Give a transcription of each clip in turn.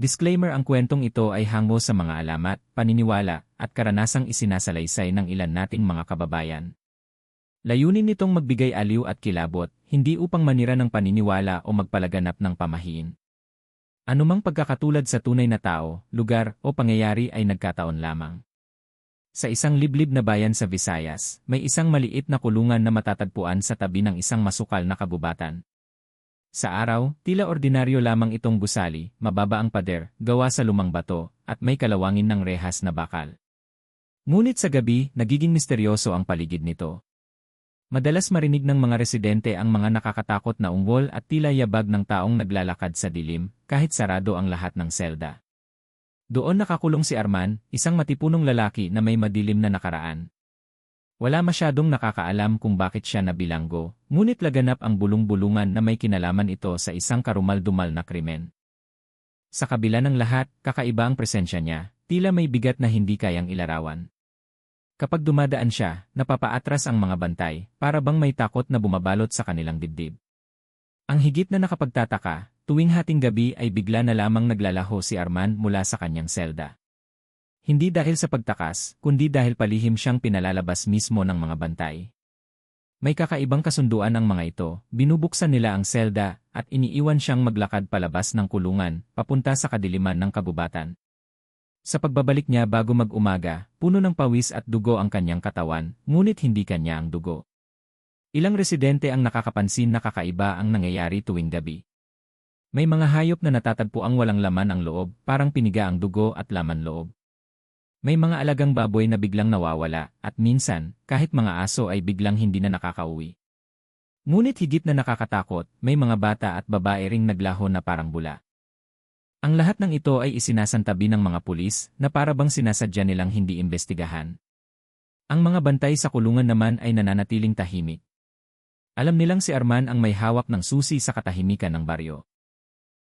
Disclaimer ang kwentong ito ay hango sa mga alamat, paniniwala, at karanasang isinasalaysay ng ilan nating mga kababayan. Layunin nitong magbigay aliw at kilabot, hindi upang manira ng paniniwala o magpalaganap ng pamahiin. Anumang pagkakatulad sa tunay na tao, lugar, o pangyayari ay nagkataon lamang. Sa isang liblib na bayan sa Visayas, may isang maliit na kulungan na matatagpuan sa tabi ng isang masukal na kabubatan. Sa araw, tila ordinaryo lamang itong gusali, mababa ang pader, gawa sa lumang bato, at may kalawangin ng rehas na bakal. Ngunit sa gabi, nagiging misteryoso ang paligid nito. Madalas marinig ng mga residente ang mga nakakatakot na ungol at tila yabag ng taong naglalakad sa dilim, kahit sarado ang lahat ng selda. Doon nakakulong si Arman, isang matipunong lalaki na may madilim na nakaraan. Wala masyadong nakakaalam kung bakit siya nabilanggo, ngunit laganap ang bulong-bulungan na may kinalaman ito sa isang karumal-dumal na krimen. Sa kabila ng lahat, kakaiba ang presensya niya, tila may bigat na hindi kayang ilarawan. Kapag dumadaan siya, napapaatras ang mga bantay, para bang may takot na bumabalot sa kanilang dibdib. Ang higit na nakapagtataka, tuwing hating gabi ay bigla na lamang naglalaho si Arman mula sa kanyang selda. Hindi dahil sa pagtakas, kundi dahil palihim siyang pinalalabas mismo ng mga bantay. May kakaibang kasunduan ang mga ito, binubuksan nila ang selda, at iniiwan siyang maglakad palabas ng kulungan, papunta sa kadiliman ng kabubatan. Sa pagbabalik niya bago mag-umaga, puno ng pawis at dugo ang kanyang katawan, ngunit hindi kanya ang dugo. Ilang residente ang nakakapansin na kakaiba ang nangyayari tuwing gabi. May mga hayop na natatagpo ang walang laman ang loob, parang piniga ang dugo at laman loob. May mga alagang baboy na biglang nawawala, at minsan, kahit mga aso ay biglang hindi na nakakauwi. Ngunit higit na nakakatakot, may mga bata at babae ring naglaho na parang bula. Ang lahat ng ito ay isinasantabi ng mga pulis na para bang sinasadya nilang hindi imbestigahan. Ang mga bantay sa kulungan naman ay nananatiling tahimik. Alam nilang si Arman ang may hawak ng susi sa katahimikan ng baryo.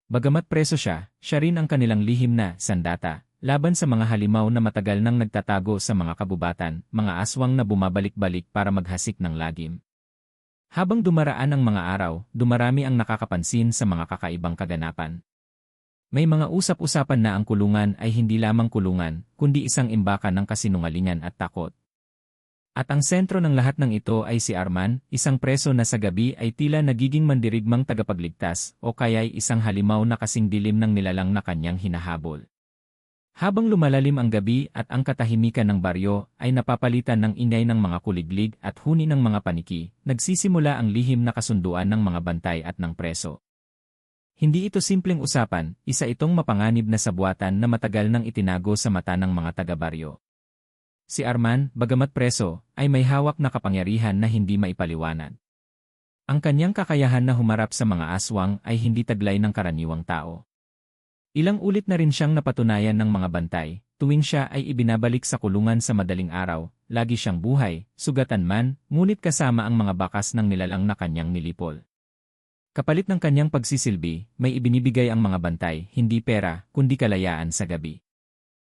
Bagamat preso siya, siya rin ang kanilang lihim na sandata, laban sa mga halimaw na matagal nang nagtatago sa mga kabubatan, mga aswang na bumabalik-balik para maghasik ng lagim. Habang dumaraan ang mga araw, dumarami ang nakakapansin sa mga kakaibang kaganapan. May mga usap-usapan na ang kulungan ay hindi lamang kulungan, kundi isang imbakan ng kasinungalingan at takot. At ang sentro ng lahat ng ito ay si Arman, isang preso na sa gabi ay tila nagiging mandirigmang tagapagligtas o kaya'y isang halimaw na kasing dilim ng nilalang na kanyang hinahabol. Habang lumalalim ang gabi at ang katahimikan ng baryo ay napapalitan ng ingay ng mga kuliglig at huni ng mga paniki, nagsisimula ang lihim na kasunduan ng mga bantay at ng preso. Hindi ito simpleng usapan, isa itong mapanganib na sabuatan na matagal nang itinago sa mata ng mga taga-baryo. Si Arman, bagamat preso, ay may hawak na kapangyarihan na hindi maipaliwanag. Ang kanyang kakayahan na humarap sa mga aswang ay hindi taglay ng karaniwang tao. Ilang ulit na rin siyang napatunayan ng mga bantay, tuwing siya ay ibinabalik sa kulungan sa madaling araw, lagi siyang buhay, sugatan man, ngunit kasama ang mga bakas ng nilalang na kanyang nilipol. Kapalit ng kanyang pagsisilbi, may ibinibigay ang mga bantay, hindi pera, kundi kalayaan sa gabi.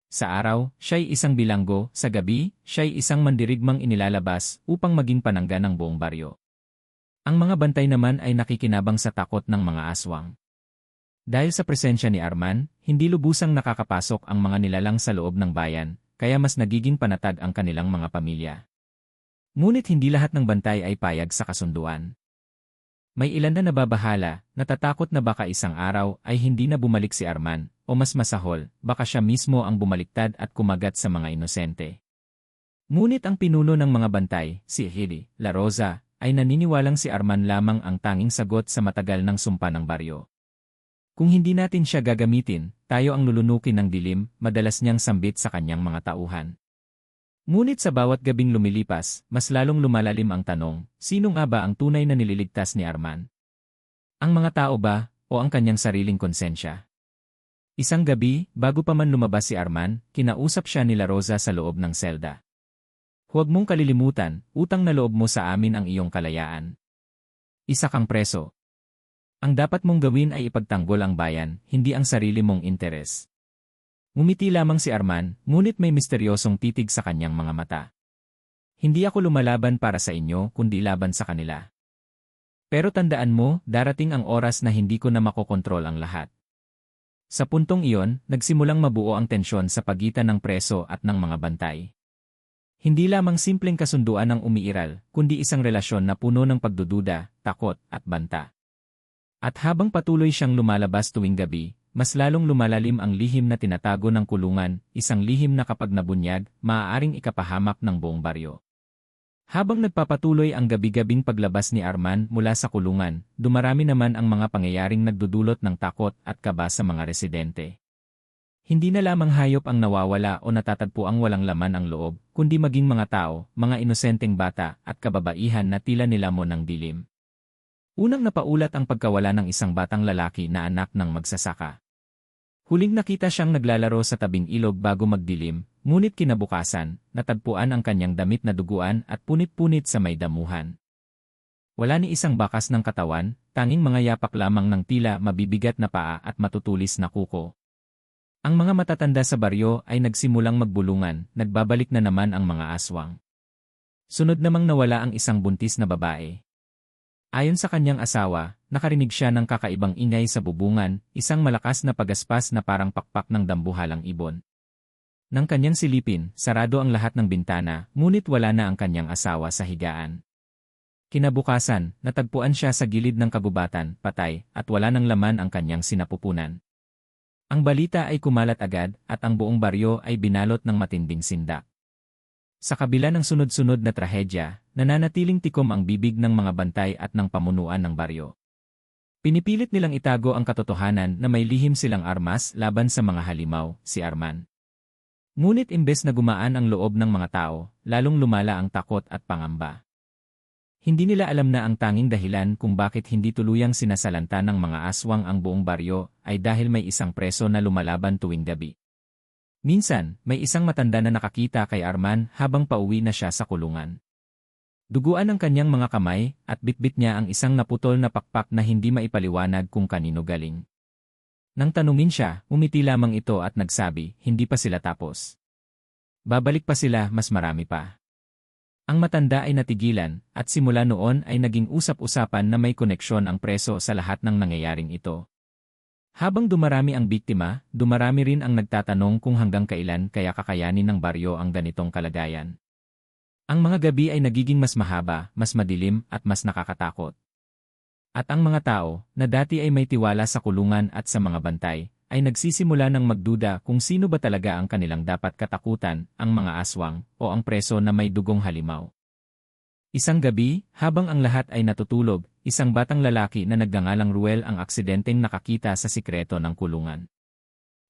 Sa araw, siya'y isang bilanggo, sa gabi, siya'y isang mandirigmang inilalabas upang maging panangga ng buong baryo. Ang mga bantay naman ay nakikinabang sa takot ng mga aswang. Dahil sa presensya ni Arman, hindi lubusang nakakapasok ang mga nilalang sa loob ng bayan, kaya mas nagiging panatag ang kanilang mga pamilya. Ngunit hindi lahat ng bantay ay payag sa kasunduan. May ilan na nababahala, natatakot na baka isang araw ay hindi na bumalik si Arman, o mas masahol, baka siya mismo ang bumaliktad at kumagat sa mga inosente. Ngunit ang pinuno ng mga bantay, si Hili, La Rosa, ay naniniwalang si Arman lamang ang tanging sagot sa matagal ng sumpa ng baryo. Kung hindi natin siya gagamitin, tayo ang lulunukin ng dilim, madalas niyang sambit sa kanyang mga tauhan. Ngunit sa bawat gabing lumilipas, mas lalong lumalalim ang tanong, sino nga ba ang tunay na nililigtas ni Arman? Ang mga tao ba, o ang kanyang sariling konsensya? Isang gabi, bago pa man lumabas si Arman, kinausap siya nila Rosa sa loob ng selda. Huwag mong kalilimutan, utang na loob mo sa amin ang iyong kalayaan. Isa kang preso. Ang dapat mong gawin ay ipagtanggol ang bayan, hindi ang sarili mong interes. Ngumiti lamang si Arman, ngunit may misteryosong titig sa kanyang mga mata. Hindi ako lumalaban para sa inyo, kundi laban sa kanila. Pero tandaan mo, darating ang oras na hindi ko na makokontrol ang lahat. Sa puntong iyon, nagsimulang mabuo ang tensyon sa pagitan ng preso at ng mga bantay. Hindi lamang simpleng kasunduan ang umiiral, kundi isang relasyon na puno ng pagdududa, takot, at banta. At habang patuloy siyang lumalabas tuwing gabi, mas lalong lumalalim ang lihim na tinatago ng kulungan, isang lihim na kapag nabunyag, maaaring ikapahamak ng buong baryo. Habang nagpapatuloy ang gabi-gabing paglabas ni Arman mula sa kulungan, dumarami naman ang mga pangyayaring nagdudulot ng takot at kaba sa mga residente. Hindi na lamang hayop ang nawawala o natatagpo ang walang laman ang loob, kundi maging mga tao, mga inosenteng bata at kababaihan na tila nilamon ng dilim. Unang napaulat ang pagkawala ng isang batang lalaki na anak ng magsasaka. Huling nakita siyang naglalaro sa tabing ilog bago magdilim, ngunit kinabukasan, natagpuan ang kanyang damit na duguan at punit-punit sa may damuhan. Wala ni isang bakas ng katawan, tanging mga yapak lamang ng tila mabibigat na paa at matutulis na kuko. Ang mga matatanda sa baryo ay nagsimulang magbulungan, nagbabalik na naman ang mga aswang. Sunod namang nawala ang isang buntis na babae. Ayon sa kanyang asawa, nakarinig siya ng kakaibang ingay sa bubungan, isang malakas na pagaspas na parang pakpak ng dambuhalang ibon. Nang kanyang silipin, sarado ang lahat ng bintana, ngunit wala na ang kanyang asawa sa higaan. Kinabukasan, natagpuan siya sa gilid ng kagubatan, patay, at wala ng laman ang kanyang sinapupunan. Ang balita ay kumalat agad, at ang buong baryo ay binalot ng matinding sindak. Sa kabila ng sunod-sunod na trahedya, nananatiling tikom ang bibig ng mga bantay at ng pamunuan ng baryo. Pinipilit nilang itago ang katotohanan na may lihim silang armas laban sa mga halimaw, si Arman. Ngunit imbes na gumaan ang loob ng mga tao, lalong lumala ang takot at pangamba. Hindi nila alam na ang tanging dahilan kung bakit hindi tuluyang sinasalanta ng mga aswang ang buong baryo ay dahil may isang preso na lumalaban tuwing gabi. Minsan, may isang matanda na nakakita kay Arman habang pauwi na siya sa kulungan. Duguan ang kanyang mga kamay at bitbit niya ang isang naputol na pakpak na hindi maipaliwanag kung kanino galing. Nang tanungin siya, umiti lamang ito at nagsabi, hindi pa sila tapos. Babalik pa sila, mas marami pa. Ang matanda ay natigilan, at simula noon ay naging usap-usapan na may koneksyon ang preso sa lahat ng nangyayaring ito. Habang dumarami ang biktima, dumarami rin ang nagtatanong kung hanggang kailan kaya kakayanin ng baryo ang ganitong kalagayan. Ang mga gabi ay nagiging mas mahaba, mas madilim, at mas nakakatakot. At ang mga tao, na dati ay may tiwala sa kulungan at sa mga bantay, ay nagsisimula ng magduda kung sino ba talaga ang kanilang dapat katakutan, ang mga aswang, o ang preso na may dugong halimaw. Isang gabi, habang ang lahat ay natutulog, isang batang lalaki na nagngangalang Ruel ang aksidenteng nakakita sa sikreto ng kulungan.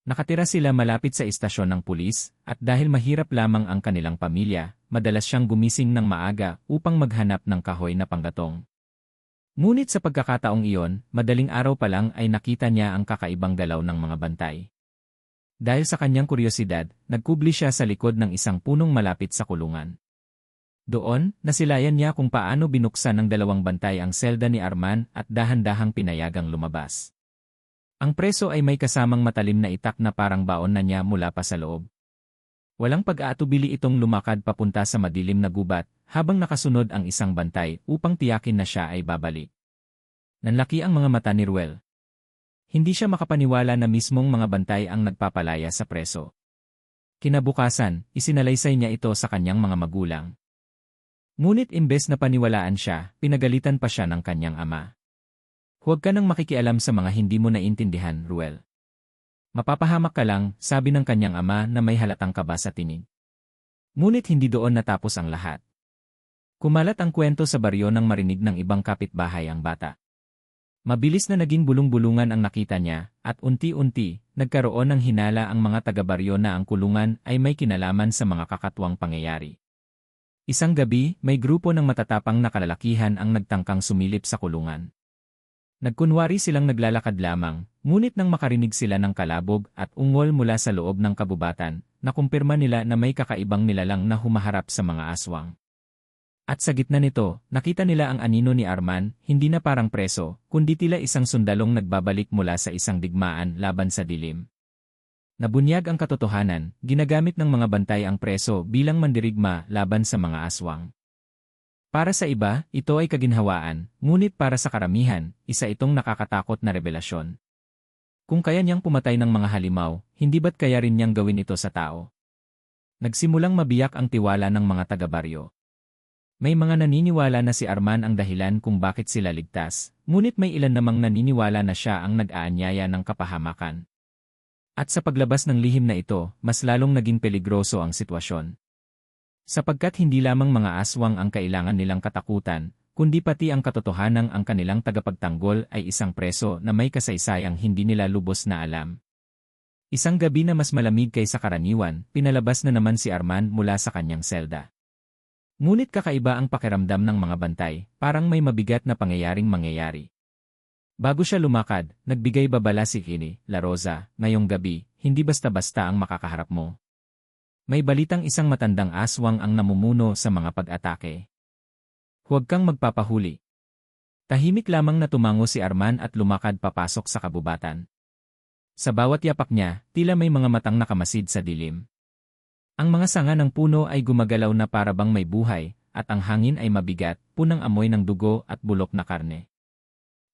Nakatira sila malapit sa istasyon ng pulis, at dahil mahirap lamang ang kanilang pamilya, madalas siyang gumising ng maaga upang maghanap ng kahoy na panggatong. Ngunit sa pagkakataong iyon, madaling araw pa lang ay nakita niya ang kakaibang galaw ng mga bantay. Dahil sa kanyang kuryosidad, nagkubli siya sa likod ng isang punong malapit sa kulungan. Doon, nasilayan niya kung paano binuksan ng dalawang bantay ang selda ni Arman at dahan-dahang pinayagang lumabas. Ang preso ay may kasamang matalim na itak na parang baon na niya mula pa sa loob. Walang pag-aatubili itong lumakad papunta sa madilim na gubat, habang nakasunod ang isang bantay upang tiyakin na siya ay babalik. Nanlaki ang mga mata ni Ruel. Hindi siya makapaniwala na mismong mga bantay ang nagpapalaya sa preso. Kinabukasan, isinalaysay niya ito sa kanyang mga magulang. Ngunit imbes na paniwalaan siya, pinagalitan pa siya ng kanyang ama. Huwag ka nang makikialam sa mga hindi mo naintindihan, Ruel. Mapapahamak ka lang, sabi ng kanyang ama na may halatang kaba sa tinig. Ngunit hindi doon natapos ang lahat. Kumalat ang kwento sa baryo nang marinig ng ibang kapitbahay ang bata. Mabilis na naging bulong-bulungan ang nakita niya, at unti-unti, nagkaroon ng hinala ang mga taga-baryo na ang kulungan ay may kinalaman sa mga kakatwang pangyayari. Isang gabi, may grupo ng matatapang na kalalakihan ang nagtangkang sumilip sa kulungan. Nagkunwari silang naglalakad lamang, ngunit nang makarinig sila ng kalabog at ungol mula sa loob ng kabubatan, nakumpirma nila na may kakaibang nilalang na humaharap sa mga aswang. At sa gitna nito, nakita nila ang anino ni Arman, hindi na parang preso, kundi tila isang sundalong nagbabalik mula sa isang digmaan laban sa dilim. Nabunyag ang katotohanan, ginagamit ng mga bantay ang preso bilang mandirigma laban sa mga aswang. Para sa iba, ito ay kaginhawaan, ngunit para sa karamihan, isa itong nakakatakot na revelasyon. Kung kaya niyang pumatay ng mga halimaw, hindi ba't kaya rin niyang gawin ito sa tao? Nagsimulang mabiyak ang tiwala ng mga taga-baryo. May mga naniniwala na si Arman ang dahilan kung bakit sila ligtas, ngunit may ilan namang naniniwala na siya ang nag-aanyaya ng kapahamakan. At sa paglabas ng lihim na ito, mas lalong naging peligroso ang sitwasyon. Sapagkat hindi lamang mga aswang ang kailangan nilang katakutan, kundi pati ang katotohanang ang kanilang tagapagtanggol ay isang preso na may kasaysayang hindi nila lubos na alam. Isang gabi na mas malamig kaysa karaniwan, pinalabas na naman si Arman mula sa kanyang selda. Ngunit kakaiba ang pakiramdam ng mga bantay, parang may mabigat na pangyayaring mangyayari. Bago siya lumakad, nagbigay babala si Kini, La Rosa, ngayong gabi, hindi basta-basta ang makakaharap mo. May balitang isang matandang aswang ang namumuno sa mga pag-atake. Huwag kang magpapahuli. Tahimik lamang na tumango si Arman at lumakad papasok sa kabubatan. Sa bawat yapak niya, tila may mga matang nakamasid sa dilim. Ang mga sanga ng puno ay gumagalaw na para bang may buhay, at ang hangin ay mabigat, punang amoy ng dugo at bulok na karne.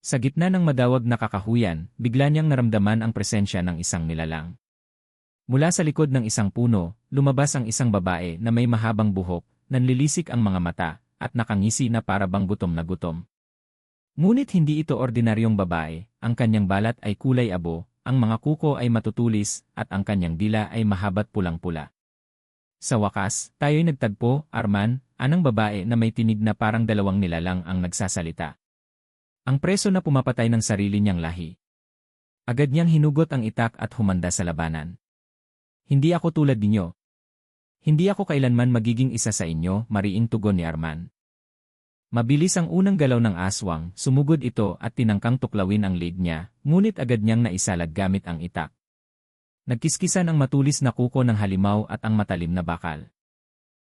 Sa gitna ng madawag na kakahuyan, bigla niyang naramdaman ang presensya ng isang nilalang. Mula sa likod ng isang puno, lumabas ang isang babae na may mahabang buhok, nanlilisik ang mga mata, at nakangisi na para bang gutom na gutom. Ngunit hindi ito ordinaryong babae, ang kanyang balat ay kulay abo, ang mga kuko ay matutulis, at ang kanyang dila ay mahabat pulang-pula. Sa wakas, tayo'y nagtagpo, Arman, anang babae na may tinig na parang dalawang nilalang ang nagsasalita. Ang preso na pumapatay ng sarili niyang lahi. Agad niyang hinugot ang itak at humanda sa labanan. Hindi ako tulad ninyo. Hindi ako kailanman magiging isa sa inyo, mariing tugon ni Arman. Mabilis ang unang galaw ng aswang, sumugod ito at tinangkang tuklawin ang leg niya, ngunit agad niyang naisalag gamit ang itak. Nagkiskisan ang matulis na kuko ng halimaw at ang matalim na bakal.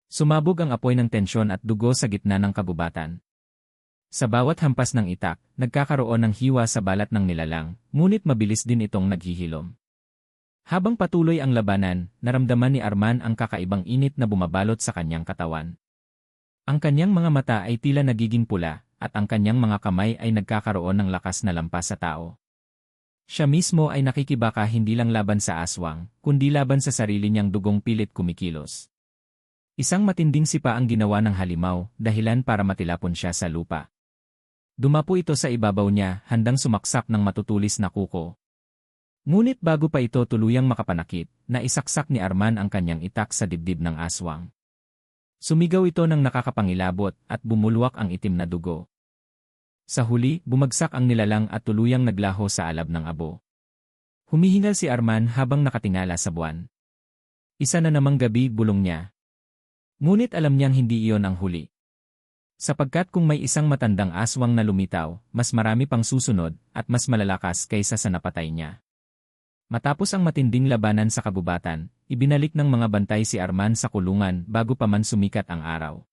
Sumabog ang apoy ng tensyon at dugo sa gitna ng kabubatan. Sa bawat hampas ng itak, nagkakaroon ng hiwa sa balat ng nilalang, ngunit mabilis din itong naghihilom. Habang patuloy ang labanan, naramdaman ni Arman ang kakaibang init na bumabalot sa kanyang katawan. Ang kanyang mga mata ay tila nagiging pula, at ang kanyang mga kamay ay nagkakaroon ng lakas na lampas sa tao. Siya mismo ay nakikibaka hindi lang laban sa aswang, kundi laban sa sarili niyang dugong pilit kumikilos. Isang matinding sipa ang ginawa ng halimaw, dahilan para matilapon siya sa lupa. Dumapo ito sa ibabaw niya, handang sumaksak ng matutulis na kuko. Ngunit bago pa ito tuluyang makapanakit, naisaksak ni Arman ang kanyang itak sa dibdib ng aswang. Sumigaw ito ng nakakapangilabot at bumulwak ang itim na dugo. Sa huli, bumagsak ang nilalang at tuluyang naglaho sa alab ng abo. Humihingal si Arman habang nakatingala sa buwan. Isa na namang gabi bulong niya. Ngunit alam niyang hindi iyon ang huli. Sapagkat kung may isang matandang aswang na lumitaw, mas marami pang susunod at mas malalakas kaysa sa napatay niya. Matapos ang matinding labanan sa kabubatan, ibinalik ng mga bantay si Arman sa kulungan bago pa man sumikat ang araw.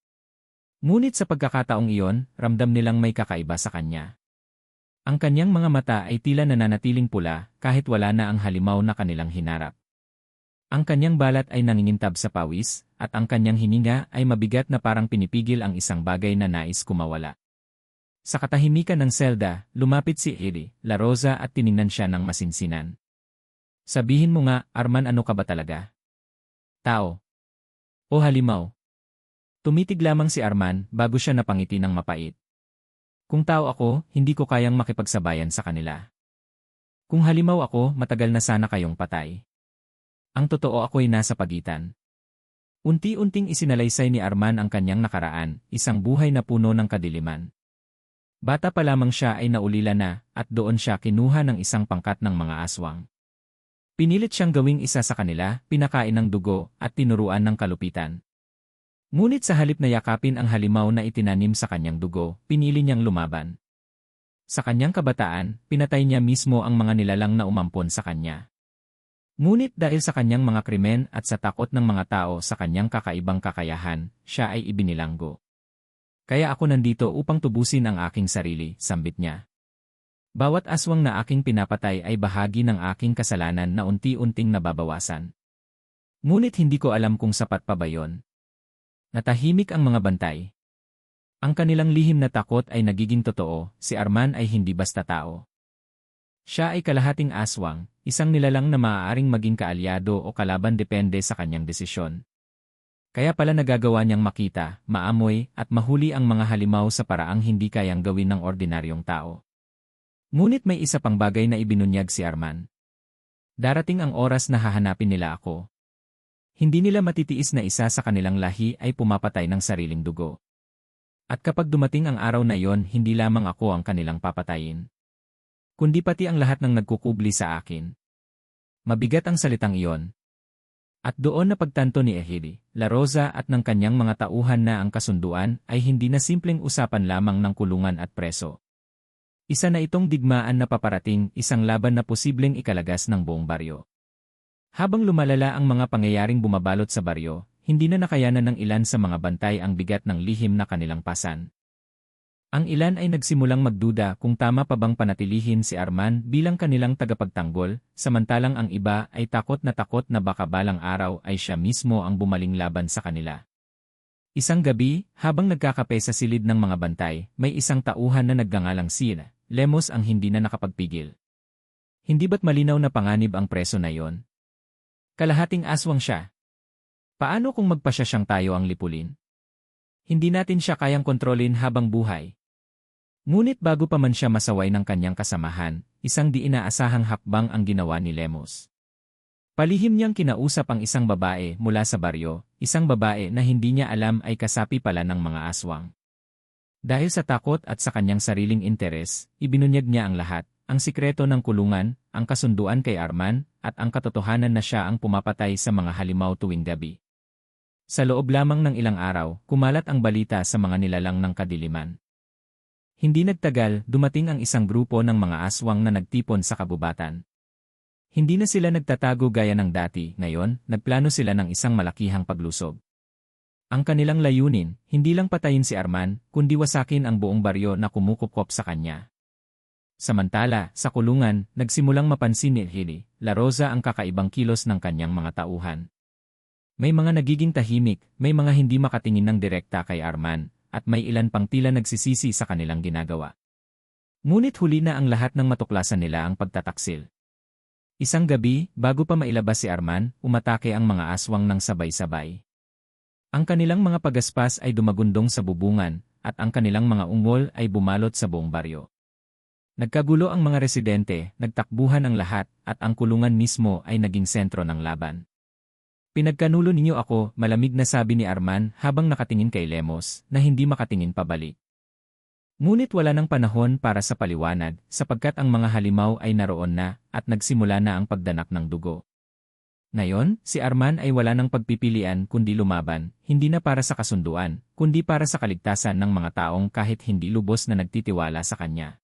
Ngunit sa pagkakataong iyon, ramdam nilang may kakaiba sa kanya. Ang kanyang mga mata ay tila nananatiling pula kahit wala na ang halimaw na kanilang hinarap. Ang kanyang balat ay nangingintab sa pawis, at ang kanyang hininga ay mabigat na parang pinipigil ang isang bagay na nais kumawala. Sa katahimikan ng selda, lumapit si Iri, La Rosa at tiningnan siya ng masinsinan. Sabihin mo nga, Arman ano ka ba talaga? Tao. O halimaw. Tumitig lamang si Arman bago siya napangiti ng mapait. Kung tao ako, hindi ko kayang makipagsabayan sa kanila. Kung halimaw ako, matagal na sana kayong patay. Ang totoo ako'y nasa pagitan. Unti-unting isinalaysay ni Arman ang kanyang nakaraan, isang buhay na puno ng kadiliman. Bata pa lamang siya ay naulila na, at doon siya kinuha ng isang pangkat ng mga aswang. Pinilit siyang gawing isa sa kanila, pinakain ng dugo, at tinuruan ng kalupitan. Ngunit sa halip na yakapin ang halimaw na itinanim sa kanyang dugo, pinili niyang lumaban. Sa kanyang kabataan, pinatay niya mismo ang mga nilalang na umampon sa kanya. Ngunit dahil sa kanyang mga krimen at sa takot ng mga tao sa kanyang kakaibang kakayahan, siya ay ibinilanggo. Kaya ako nandito upang tubusin ang aking sarili, sambit niya. Bawat aswang na aking pinapatay ay bahagi ng aking kasalanan na unti-unting nababawasan. Ngunit hindi ko alam kung sapat pa ba yon. Natahimik ang mga bantay. Ang kanilang lihim na takot ay nagiging totoo, si Arman ay hindi basta tao. Siya ay kalahating aswang, isang nilalang na maaaring maging kaalyado o kalaban depende sa kanyang desisyon. Kaya pala nagagawa niyang makita, maamoy, at mahuli ang mga halimaw sa paraang hindi kayang gawin ng ordinaryong tao. Ngunit may isa pang bagay na ibinunyag si Arman. Darating ang oras na hahanapin nila ako. Hindi nila matitiis na isa sa kanilang lahi ay pumapatay ng sariling dugo. At kapag dumating ang araw na iyon, hindi lamang ako ang kanilang papatayin. Kundi pati ang lahat ng nagkukubli sa akin. Mabigat ang salitang iyon. At doon na pagtanto ni Ehidi, La Rosa at ng kanyang mga tauhan na ang kasunduan ay hindi na simpleng usapan lamang ng kulungan at preso. Isa na itong digmaan na paparating, isang laban na posibleng ikalagas ng buong baryo. Habang lumalala ang mga pangyayaring bumabalot sa baryo, hindi na nakayanan ng ilan sa mga bantay ang bigat ng lihim na kanilang pasan. Ang ilan ay nagsimulang magduda kung tama pa bang panatilihin si Arman bilang kanilang tagapagtanggol, samantalang ang iba ay takot na takot na baka balang araw ay siya mismo ang bumaling laban sa kanila. Isang gabi, habang nagkakape sa silid ng mga bantay, may isang tauhan na naggangalang Sina, Lemos ang hindi na nakapagpigil. Hindi ba't malinaw na panganib ang preso na yon? Kalahating aswang siya, Paano kung magpasya siyang tayo ang lipulin? Hindi natin siya kayang kontrolin habang buhay. Ngunit bago pa man siya masaway ng kanyang kasamahan, isang di inaasahang hakbang ang ginawa ni Lemos. Palihim niyang kinausap ang isang babae mula sa baryo, isang babae na hindi niya alam ay kasapi pala ng mga aswang. Dahil sa takot at sa kanyang sariling interes, ibinunyag niya ang lahat, ang sikreto ng kulungan, ang kasunduan kay Arman, at ang katotohanan na siya ang pumapatay sa mga halimaw tuwing gabi. Sa loob lamang ng ilang araw, kumalat ang balita sa mga nilalang ng kadiliman. Hindi nagtagal, dumating ang isang grupo ng mga aswang na nagtipon sa kabubatan. Hindi na sila nagtatago gaya ng dati, ngayon, nagplano sila ng isang malakihang paglusob. Ang kanilang layunin, hindi lang patayin si Arman, kundi wasakin ang buong baryo na kumukupkop sa kanya. Samantala, sa kulungan, nagsimulang mapansin ni Hili, La Rosa ang kakaibang kilos ng kanyang mga tauhan. May mga nagiging tahimik, may mga hindi makatingin ng direkta kay Arman, at may ilan pang tila nagsisisi sa kanilang ginagawa. Ngunit huli na ang lahat ng matuklasan nila ang pagtataksil. Isang gabi, bago pa mailabas si Arman, umatake ang mga aswang ng sabay-sabay. Ang kanilang mga pagaspas ay dumagundong sa bubungan, at ang kanilang mga ungol ay bumalot sa buong baryo. Nagkagulo ang mga residente, nagtakbuhan ang lahat, at ang kulungan mismo ay naging sentro ng laban. Pinagkanulo ninyo ako, malamig na sabi ni Arman habang nakatingin kay Lemos na hindi makatingin pabalik. Ngunit wala ng panahon para sa paliwanag sapagkat ang mga halimaw ay naroon na at nagsimula na ang pagdanak ng dugo. Ngayon, si Arman ay wala ng pagpipilian kundi lumaban, hindi na para sa kasunduan, kundi para sa kaligtasan ng mga taong kahit hindi lubos na nagtitiwala sa kanya.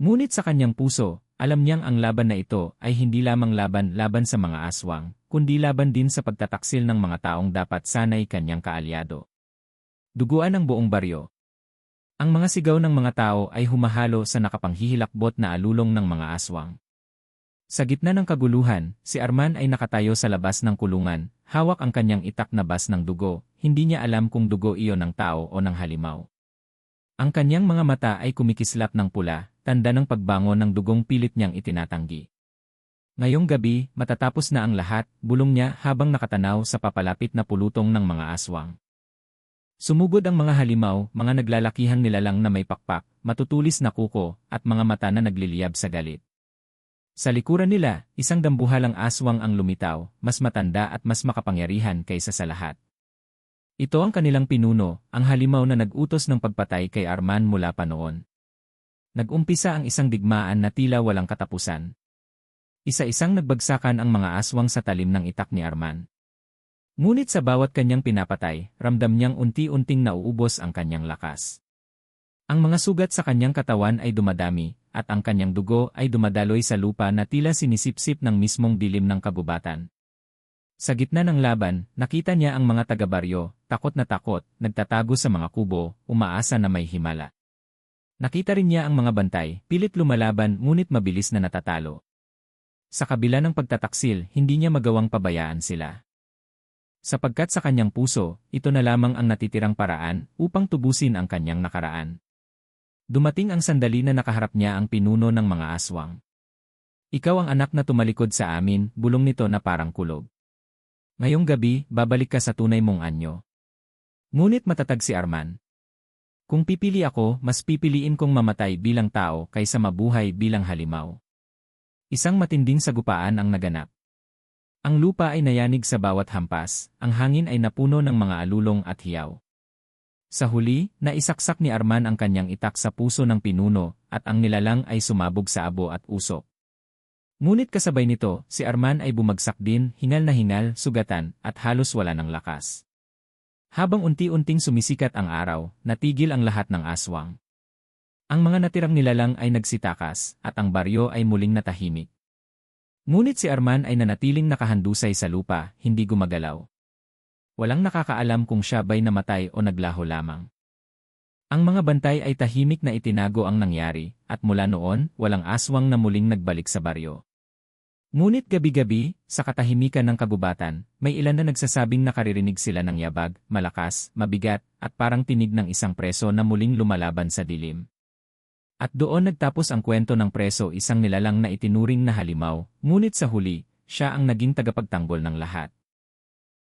Ngunit sa kanyang puso, alam niyang ang laban na ito ay hindi lamang laban-laban sa mga aswang, kundi laban din sa pagtataksil ng mga taong dapat sanay kanyang kaalyado. Duguan ang buong baryo. Ang mga sigaw ng mga tao ay humahalo sa nakapanghihilakbot na alulong ng mga aswang. Sa gitna ng kaguluhan, si Arman ay nakatayo sa labas ng kulungan, hawak ang kanyang itak na bas ng dugo, hindi niya alam kung dugo iyon ng tao o ng halimaw. Ang kanyang mga mata ay kumikislap ng pula, tanda ng pagbangon ng dugong pilit niyang itinatanggi. Ngayong gabi, matatapos na ang lahat, bulong niya habang nakatanaw sa papalapit na pulutong ng mga aswang. Sumugod ang mga halimaw, mga naglalakihang nilalang na may pakpak, matutulis na kuko, at mga mata na nagliliyab sa galit. Sa likuran nila, isang dambuhalang aswang ang lumitaw, mas matanda at mas makapangyarihan kaysa sa lahat. Ito ang kanilang pinuno, ang halimaw na nag-utos ng pagpatay kay Arman mula pa noon. Nag-umpisa ang isang digmaan na tila walang katapusan. Isa-isang nagbagsakan ang mga aswang sa talim ng itak ni Arman. Ngunit sa bawat kanyang pinapatay, ramdam niyang unti-unting nauubos ang kanyang lakas. Ang mga sugat sa kanyang katawan ay dumadami, at ang kanyang dugo ay dumadaloy sa lupa na tila sinisipsip ng mismong dilim ng kabubatan. Sa gitna ng laban, nakita niya ang mga taga-baryo, takot na takot, nagtatago sa mga kubo, umaasa na may himala. Nakita rin niya ang mga bantay, pilit lumalaban ngunit mabilis na natatalo. Sa kabila ng pagtataksil, hindi niya magawang pabayaan sila. Sapagkat sa kanyang puso, ito na lamang ang natitirang paraan upang tubusin ang kanyang nakaraan. Dumating ang sandali na nakaharap niya ang pinuno ng mga aswang. Ikaw ang anak na tumalikod sa amin, bulong nito na parang kulog. Ngayong gabi, babalik ka sa tunay mong anyo. Ngunit matatag si Arman. Kung pipili ako, mas pipiliin kong mamatay bilang tao kaysa mabuhay bilang halimaw. Isang matinding sagupaan ang naganap. Ang lupa ay nayanig sa bawat hampas, ang hangin ay napuno ng mga alulong at hiyaw. Sa huli, naisaksak ni Arman ang kanyang itak sa puso ng pinuno at ang nilalang ay sumabog sa abo at usok. Ngunit kasabay nito, si Arman ay bumagsak din, hingal na hingal, sugatan, at halos wala ng lakas. Habang unti-unting sumisikat ang araw, natigil ang lahat ng aswang. Ang mga natirang nilalang ay nagsitakas, at ang baryo ay muling natahimik. Ngunit si Arman ay nanatiling nakahandusay sa lupa, hindi gumagalaw. Walang nakakaalam kung siya ba'y namatay o naglaho lamang. Ang mga bantay ay tahimik na itinago ang nangyari, at mula noon, walang aswang na muling nagbalik sa baryo. Ngunit gabi-gabi, sa katahimikan ng kagubatan, may ilan na nagsasabing nakaririnig sila ng yabag, malakas, mabigat, at parang tinig ng isang preso na muling lumalaban sa dilim. At doon nagtapos ang kwento ng preso isang nilalang na itinuring na halimaw, ngunit sa huli, siya ang naging tagapagtanggol ng lahat.